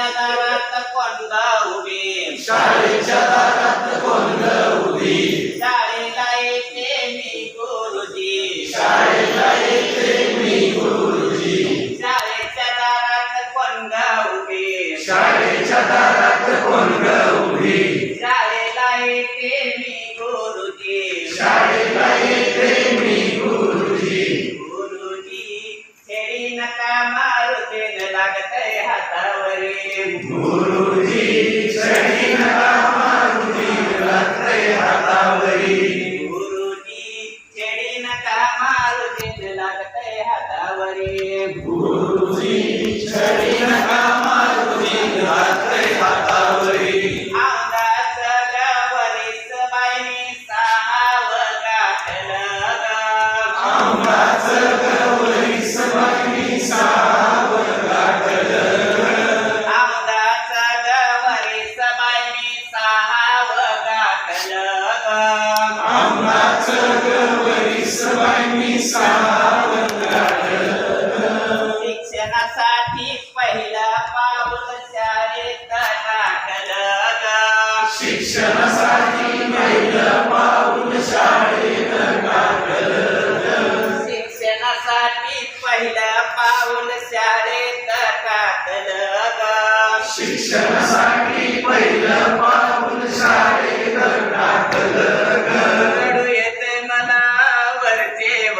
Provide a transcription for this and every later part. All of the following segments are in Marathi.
शाळेच्या दारात कोंडा उभी शाळेच्या दारात कोंडा उभी. शाळेला येते मी गुरुजी. शाळेला येते मी गुरुजी. शाळेच्या दारात कोंडा उभी शाळेच्या दारात कोंडा उभी शाळेला येते मी गुरुजी शाळेला येते मी गुरुजी गुरुजी छेडी नका सफेद लागतय हातावरी. गुरुजी शिक्षणासाठी पहिला पाऊल शाळेत टाकलं शिक्षणासाठी पहिलं पाऊल शाळेत टाकलं शिक्षणासाठी पहिला पाऊल शाळेत शिक्षणासाठी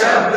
शब्द